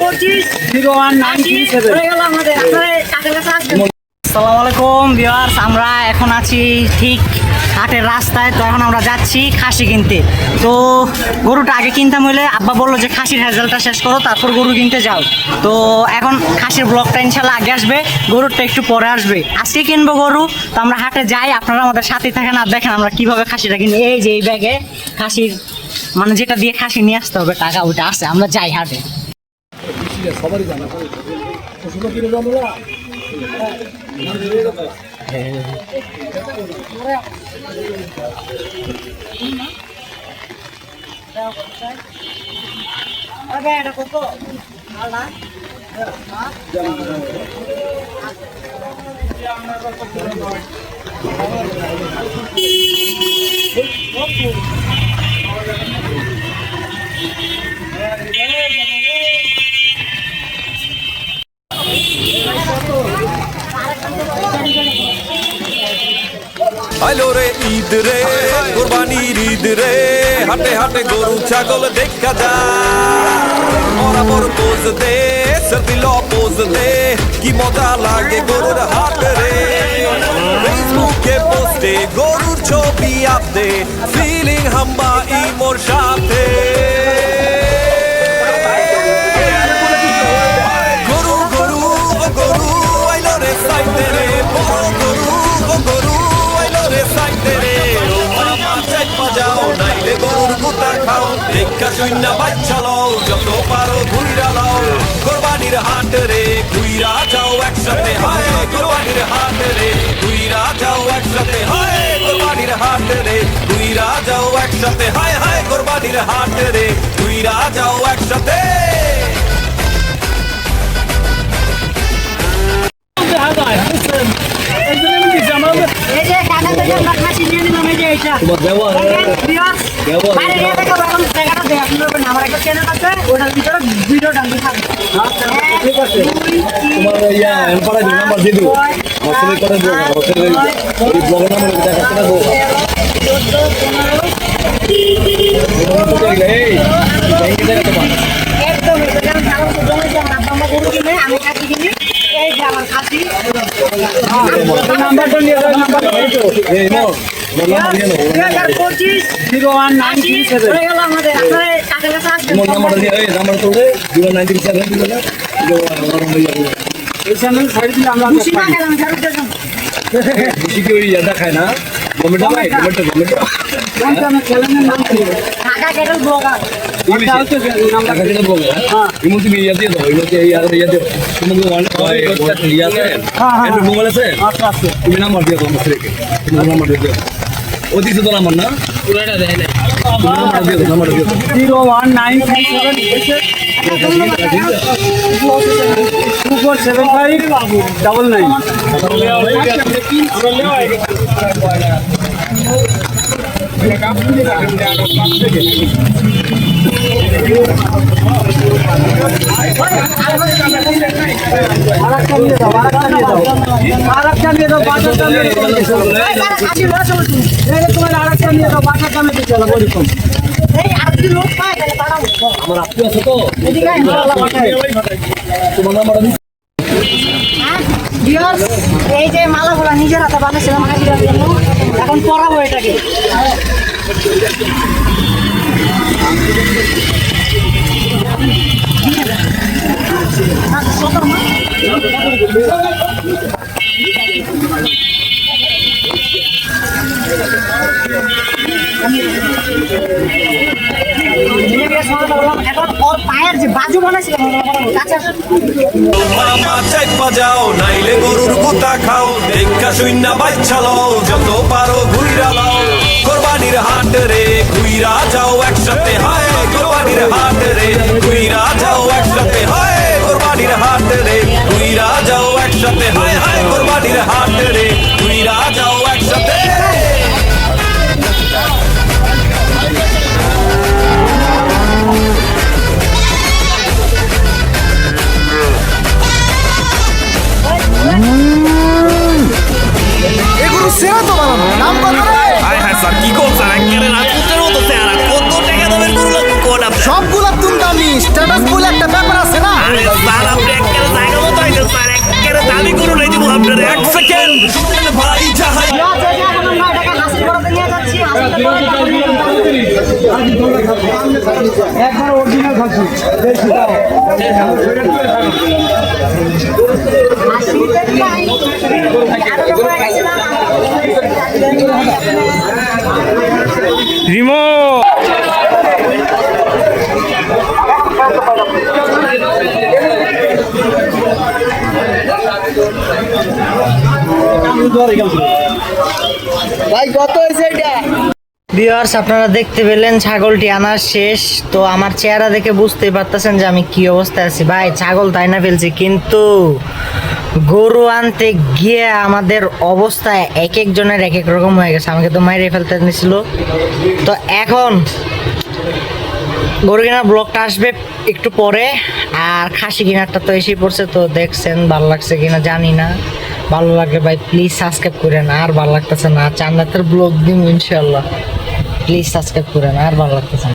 পঁচিশ zero one nine three seven আসসালামু আলাইকুম ভিউয়ার্স আমরা এখন আছি ঠিক হাটের রাস্তায়, তো এখন আমরা যাচ্ছি খাসি কিনতে। তো গরুটা আগে কিনতাম হইলে আব্বা বলল যে খাসির রেজাল্টটা শেষ করো, তারপর গরু কিনতে যাও। তো এখন খাসির ব্লকটা ইনশাল্লাহ আগে আসবে, গরুরটা একটু পরে আসবে। আজকে কিনবো গরু, তো আমরা হাটে যাই, আপনারা আমাদের সাথে থাকেন আর দেখেন আমরা কীভাবে খাসিটা কিনি। এই যে এই ব্যাগে খাসির মানে যেটা দিয়ে খাসি নিয়ে আসতে হবে, টাকা ওইটা আছে, আমরা যাই হাটে। সবারই জানা। ওষুধ কিনে দাও আমরা এটা ঈদ রে, কোরবানির ঈদ রে। হাটে হাটে গরু, ছাগল দেখা যায়। বরাবর পোজ দে সবিল পোজ দে। কি মজা লাগে গরুর হাট রে। ফেসবুকে পোস্টে গরুর ছবি আপদে ফিলিং হাম্বা ইমোর সাথে। বাজাও নাইলে গরুর গুতা খাও। দেখা শূন্য বাচ্চা লও, যত পারো ঘুইরা লও। কোরবানির হাট রে, ঘুইরা যাও একসাথে। হায়, কোরবানির হাট রে, ঘুইরা যাও একসাথে। হায়, কোরবানির হাট রে, ঘুইরা যাও একসাথে। হায় হায়, কোরবানির হাট রে, ঘুইরা যাও একসাথে। আপনি বলবেন আমার একটা চ্যানেল আছে ওটার ভিতরে ভিডিওটা আমি থাকবে ঠিক আছে তোমার ইয়া এমপারা নাম্বার দিয়ে দিও আমার করে দিও আমার ছেলে ব্লগের নাম্বার দেখা করে দেবো এই ব্যাংকে দেখা তোমার একদম আমি গরু কিনে এই যে আমার খাসি নাম্বারটা নিয়ে যাও এই নো এই চ্যানেল ছাড়ি দিলে আমরা। বেশি কেউ ইয়া দেখায় না মোবাইল আছে আচ্ছা আচ্ছা তুমি নাম্বার দিয়ে দাও আমার ছেলেকে তুমি নাম্বার দিয়ে দাও ও দিছে তো নাম্বার না? পুরোটা দেয় না zero one nine three seven two four seven five double nine আরেকটা আমার আত্মীয় আছে তো। তোমার আমি হ্যাঁ, এই যে মালাগুলা নিজের হাতে বানাচ্ছিলাম হাজিরার জন্য এখন পরাবো এটাকে বাজাও নাইলে গরুর গুতা খাও দেখা শূন্য বাচ্চা লও যত পারো ঘুইরা লও। কোরবানির হাট রে, ঘুইরা যাও একসাথে, হায় কোরবানির হাট রে, ঘুইরা যাও একসাথে, হায় কোরবানির হাট রে, ঘুইরা যাও একসাথে, হায় হায় কোরবানির হাট রে। সবগুলা তুমি নি স্ট্যাটাস বলে একটা ব্যাপার আছে না? আরে সেকেন্ড ভাই জাহাজ রিমো! আপনারা দেখতে পেলেন ছাগলটি আনার শেষ। তো আমার চেহারা দেখে বুঝতেই পারতেছেন যে আমি কি অবস্থায় আছি। ভাই, ছাগল তাই না ফেলছি? কিন্তু গরু আনতে গিয়ে আমাদের অবস্থা এক একজনের এক এক রকম হয়ে গেছে। আমাকে তো মাইরে ফেলতে নিছিল তো এখন গরু কেনার ব্লগটা আসবে একটু পরে। আর খাসি কেনারটা তো এসেই পড়ছে। তো দেখছেন, ভালো লাগছে কিনা জানি না। ভালো লাগলে ভাই প্লিজ সাবস্ক্রাইব করেন, আর ভালো লাগতেছে না চান্দাতের ব্লগ দিন ইনশাল্লাহ প্লিজ সাবস্ক্রাইব করেন, আর ভালো লাগতেছে না।